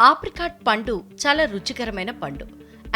Apricot పండు చాలా రుచికరమైన పండు.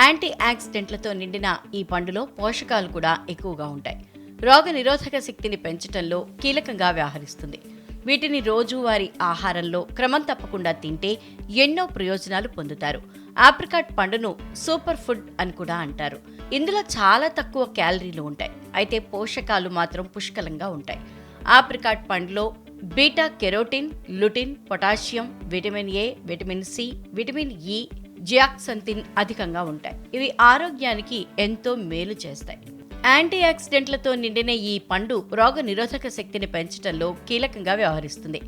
యాంటీ ఆక్సిడెంట్లతో నిండిన ఈ పండులో పోషకాలు కూడా ఎక్కువగా ఉంటాయి. రోగ నిరోధక శక్తిని పెంచడంలో కీలకంగా వ్యవహరిస్తుంది. వీటిని రోజువారీ ఆహారంలో క్రమం తప్పకుండా తింటే ఎన్నో ప్రయోజనాలు పొందుతారు. ఆప్రికాట్ పండును సూపర్ ఫుడ్ అని కూడా అంటారు. ఇందులో చాలా తక్కువ క్యాలరీలు ఉంటాయి. అయితే పోషకాలు మాత్రం పుష్కలంగా ఉంటాయి. ఆప్రికాట్ పండులో beta carotene lutein potassium vitamin A vitamin C vitamin E zeaxanthin అధికంగా ఉంటాయి. ఇవి ఆరోగ్యానికి ఎంతో మేలు చేస్తాయి. యాంటీ ఆక్సిడెంట్లతో నిండిన ఈ పండు రోగ నిరోధక శక్తిని పెంచడంలో కీలకంగా వ్యవహరిస్తుంది.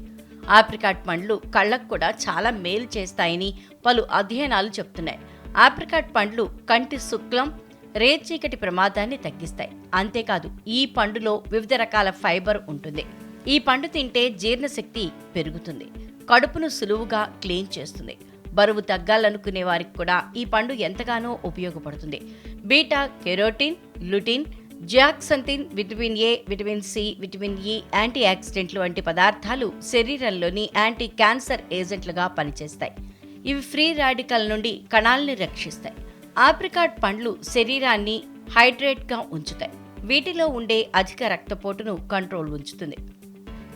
ఆప్రికాట్ పండ్లు కళ్ళకు కూడా చాలా మేలు చేస్తాయని పలు అధ్యయనాలు చెప్తున్నాయి. ఆప్రికాట్ పండ్లు కంటి శుక్లం రేచీకటి ప్రమాదాన్ని తగ్గిస్తాయి. అంతేకాదు ఈ పండులో వివిధ రకాల ఫైబర్ ఉంటుంది. ఈ పండు తింటే జీర్ణశక్తి పెరుగుతుంది. కడుపును సులువుగా క్లీన్ చేస్తుంది. బరువు తగ్గాలనుకునే వారికి కూడా ఈ పండు ఎంతగానో ఉపయోగపడుతుంది. Beta carotene lutein zeaxanthin vitamin A vitamin C vitamin E anti ఆక్సిడెంట్లు వంటి పదార్థాలు శరీరంలోని యాంటీ క్యాన్సర్ ఏజెంట్లుగా పనిచేస్తాయి. ఇవి ఫ్రీ రాడికల్ నుండి కణాలని రక్షిస్తాయి. ఆప్రికాట్ పండ్లు శరీరాన్ని హైడ్రేట్గా ఉంచుతాయి. వీటిలో ఉండే అధిక రక్తపోటును కంట్రోల్ ఉంచుతుంది.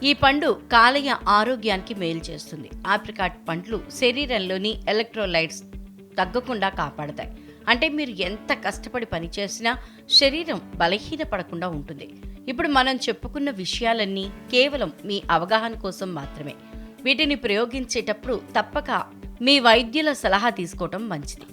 ఈ పండు కాలేయ ఆరోగ్యానికి మేలు చేస్తుంది. ఆప్రికాట్ పండ్లు శరీరంలోని ఎలక్ట్రోలైట్స్ తగ్గకుండా కాపాడతాయి. అంటే మీరు ఎంత కష్టపడి పనిచేసినా శరీరం బలహీనపడకుండా ఉంటుంది. ఇప్పుడు మనం చెప్పుకున్న విషయాలన్నీ కేవలం మీ అవగాహన కోసం మాత్రమే. వీటిని ప్రయోగించేటప్పుడు తప్పక మీ వైద్యుల సలహా తీసుకోవటం మంచిది.